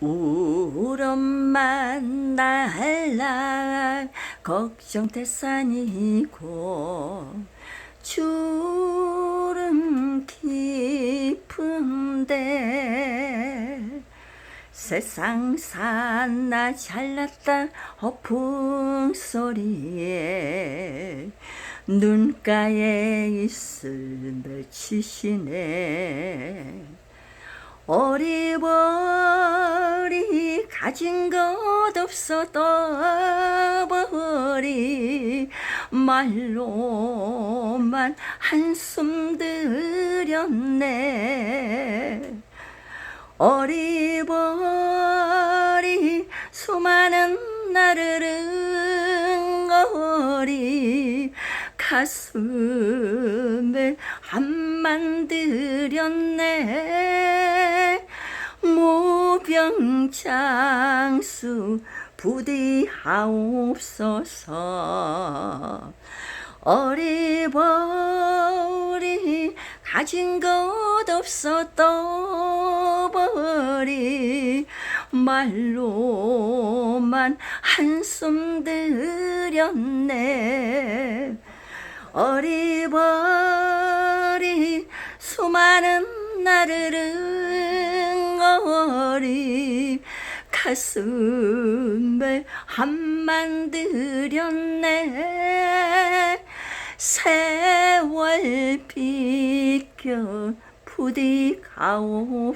우름만 날라 걱정 태산이고 주름 깊은데 세상 산나 잘났다 허풍 소리에 눈가에 있을 맺히시네. 어리버리 가진 것 없어 떠버리. 말로만 한숨 들였네. 어리버리 수많은 나를 응어리. 가슴에 한만 들였네. 모 병장수 부디하옵소서. 어리버리 가진 것 없어 떠버리 말로만 한숨 들였네. 어리버리 수많은 나를 응 어리 가슴에 한 만 들였네. 세월 비껴 부디 가옵소서